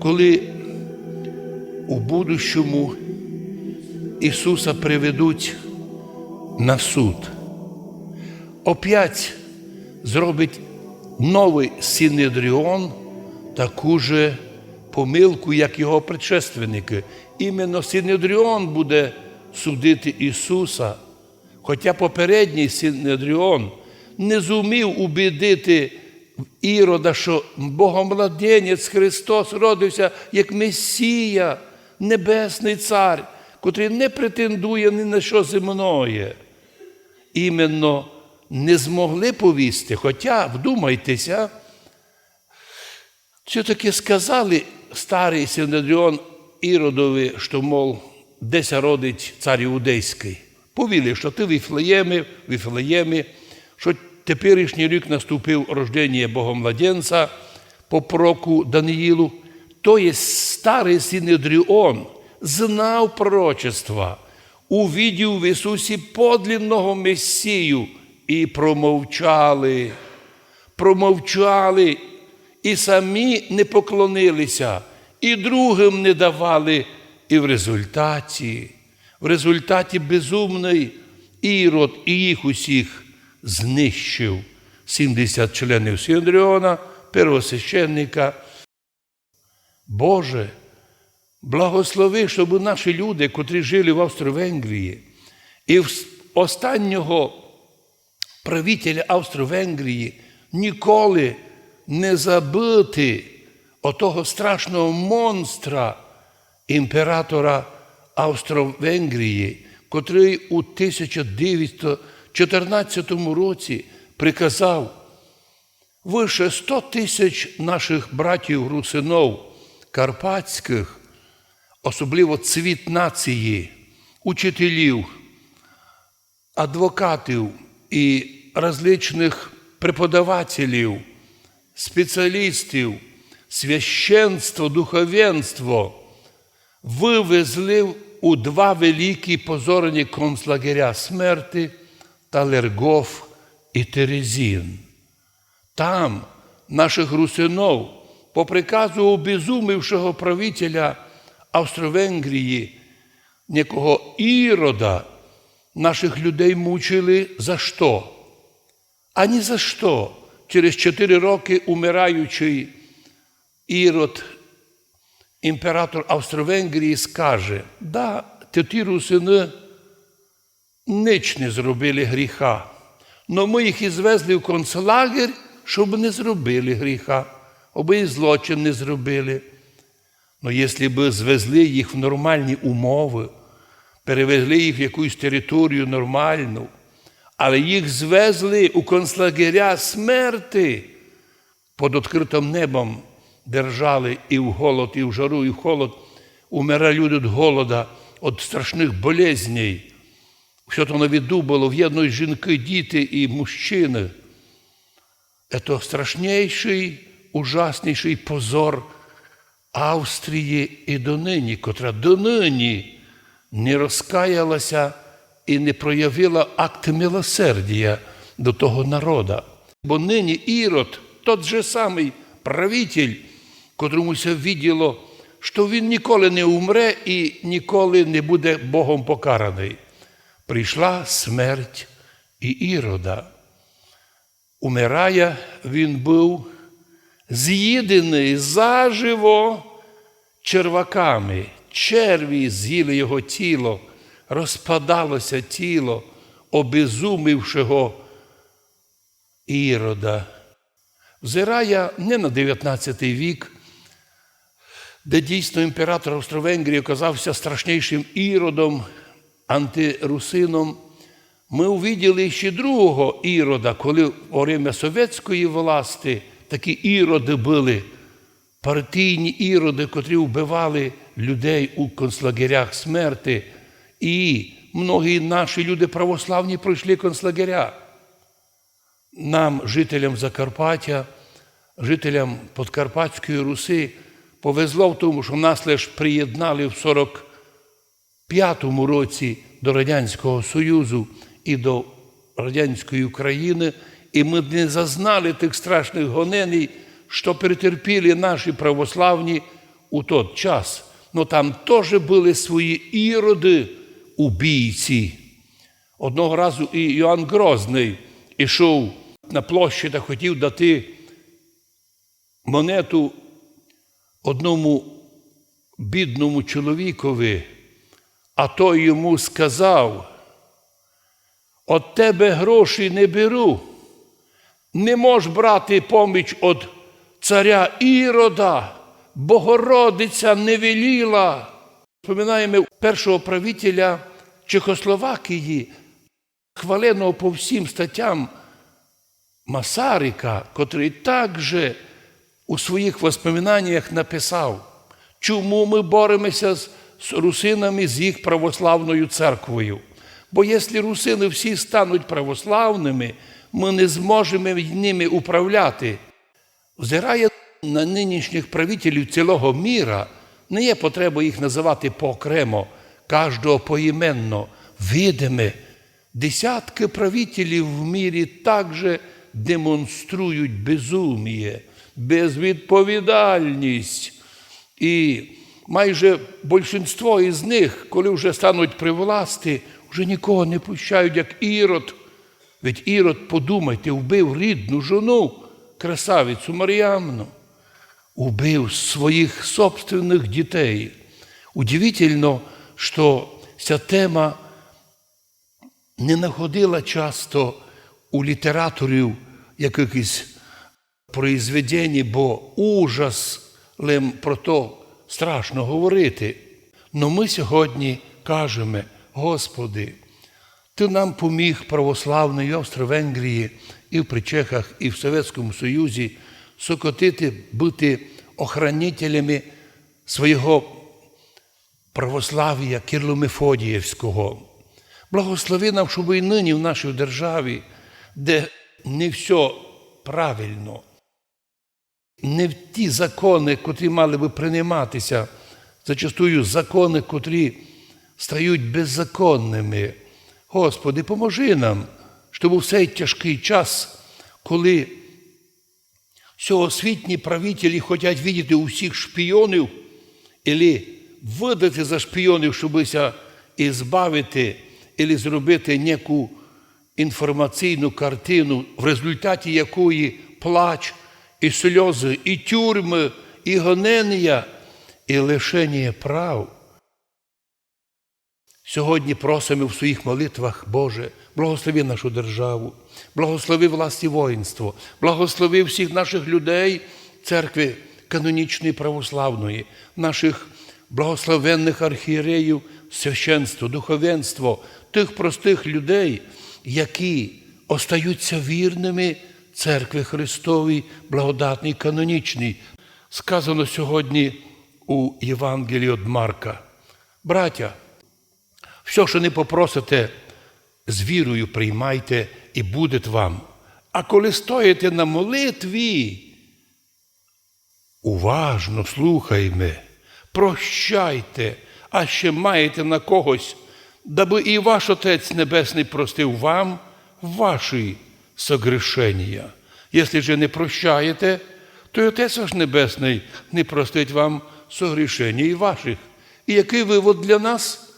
коли у будущому Ісуса приведуть на суд, опять зробить новий Синедріон таку же помилку, як його предшественники. Іменно Синедріон буде судити Ісуса, хоча попередній Синедріон не зумів убідити Ірода, що Богомладенець Христос родився як Месія, Небесний Цар, котрий не претендує ні на що земное. Іменно не змогли повісти, хоча, вдумайтеся, все-таки сказали старий Синедріон Іродові, що, мов, десь родить цар Іудейський. Повіли, що ти в Віфлеємі, в Віфлеємі, що теперішній рік наступив рождення Богомладенця по проку Даниїлу. То є старий Синедріон знав пророчества, увидів в Ісусі подлинного Месію і промовчали, промовчали і самі не поклонилися, і другим не давали. І в результаті, в результаті безумний ірод і їх усіх знищив 70 членів Синдріона, первосвященника. Боже, благослови, щоб наші люди, котрі жили в Австро-Венгрії, і в останнього правителя Австро-Венгрії ніколи не забити отого страшного монстра імператора Австро-Венгрії, котрий у 1914 році приказав вище 100 тисяч наших братів русинов карпатських, особливо цвіт нації, учителів, адвокатів і различних преподавателів, спеціалістів, священство, духовенство вивезли у два великі позорні концлагеря смерти Талергов і Терезін. Там наших русинов по приказу обезумівшого правителя Австро-Венгрії, некого Ірода, наших людей мучили за що? А ні за що. Через чотири роки умираючий Ірод, імператор Австро-Венгрії, скаже, да, ті русини ніч не зробили гріха, но ми їх і звезли в концлагер, щоб не зробили гріха, аби і злочин не зробили. Ну, якщо б звезли їх в нормальні умови, перевезли їх в якусь територію нормальну, але їх звезли у концлагеря смерти під відкритим небом держали і в голод, і в жару, і в холод. Умирали люди від голода, від страшних болезней. Все то на виду було, в'єднують жінки, діти і мужчини. Це страшніший, ужасніший позор Австрії і донині, котра донині не розкаялася і не проявила акти милосердія до того народа. Бо нині Ірод, тот же самий правитель, котромуся відділо, що він ніколи не умре і ніколи не буде Богом покараний. Прийшла смерть і Ірода. Умирає, він був з'їдений заживо черваками. Черві з'їли його тіло, розпадалося тіло обезумівшого Ірода. Взирає не на 19 вік, де дійсно імператор Австро-Венгрії оказався страшнішим іродом, антирусином. Ми увиділи ще другого ірода, коли во время совєтської власти такі іроди були, партійні іроди, котрі вбивали людей у концлагерях смерти. І многі наші люди православні пройшли концлагеря. Нам, жителям Закарпаття, жителям Подкарпатської Руси, повезло в тому, що нас лише приєднали в 45-му році до Радянського Союзу і до радянської України, і ми не зазнали тих страшних гонений, що перетерпіли наші православні у той час. Ну там теж були свої іроди, убійці. Одного разу і Йоанн Грозний ішов на площі та хотів дати монету одному бідному чоловікові, а той йому сказав: от тебе гроші не беру, не мож брати поміч від царя Ірода, Богородиця не веліла. Пам'ятаємо першого правителя Чехословакії, хваленого по всім статтям Масарика, котрий також у своїх воспоминаннях написав, чому ми боремося з з русинами, з їх православною церквою. Бо якщо русини всі стануть православними, ми не зможемо ними управляти. Взирає на нинішніх правителів цілого міра, не є потреба їх називати поокремо, кожного поіменно, видиме. Десятки правителів в мірі також демонструють безуміє, безвідповідальність. І майже більшинство із них, коли вже стануть при власті, вже нікого не пущають, як Ірод. Ведь Ірод, подумайте, вбив рідну жону, красавицю Мар'ямну, убив своїх собственних дітей. Удивительно, що ця тема не знаходила часто у літераторів якихось произведень, бо ужас про то страшно говорити. Но ми сьогодні кажемо, Господи, Ти нам поміг православної Австро-Венгрії і в Причехах, і в Совєтському Союзі сокотити, бути охранителями свого православ'я Кирло-Мефодіївського. Благослови нам, щоб і нині в нашій державі, де не все правильно, не в ті закони, котрі мали би прийматися, зачастую закони, котрі стають беззаконними. Господи, поможи нам, щоб у цей тяжкий час, коли всеосвітні правителі хочуть видіти усіх шпіонів, або видати за шпіонів, щобися і збавити, або зробити неку інформаційну картину, в результаті якої плач, і сльози, і тюрми, і гонення, і лишення прав. Сьогодні просимо в своїх молитвах, Боже, благослови нашу державу, благослови власті воїнство, благослови всіх наших людей, церкви канонічної православної, наших благословенних архієреїв, священство, духовенство, тих простих людей, які остаються вірними церкви Христовій, благодатній, канонічній. Сказано сьогодні у Євангелії від Марка. Браття, все, що не попросите, з вірою приймайте і буде вам. А коли стоїте на молитві, уважно слухайме, прощайте, а ще маєте на когось, даби і ваш Отець Небесний простив вам ваші согрешення. Якщо же не прощаєте, то й Отець ваш Небесний не простить вам согрішення і ваших. І який вивод для нас?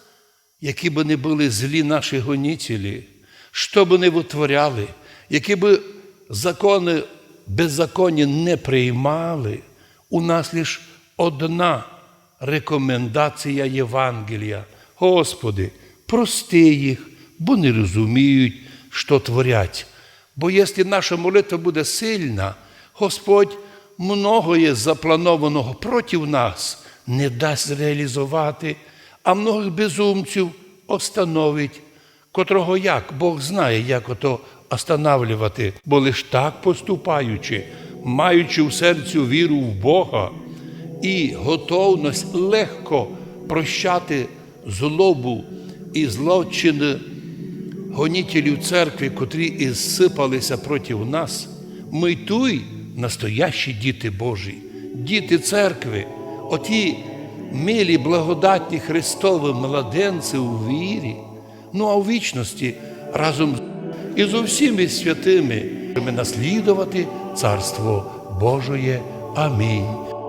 які би не були злі наші гонітелі, що би не витворяли, які би закони беззаконні не приймали, у нас лише одна рекомендація Євангелія. Господи, прости їх, бо не розуміють, що творять. Бо якщо наша молитва буде сильна, Господь многоє запланованого проти нас не дасть реалізувати а многих безумців остановить, котрого як? Бог знає, як ото останавливати, бо лиш так поступаючи, маючи в серцю віру в Бога і готовність легко прощати злобу і злочини гонітелів церкви, котрі і проти нас, ми туй настоящі діти Божі, діти церкви, оті милі, благодатні Христові младенці у вірі, ну а у вічності разом із усіми святими наслідувати Царство Божоє. Амінь.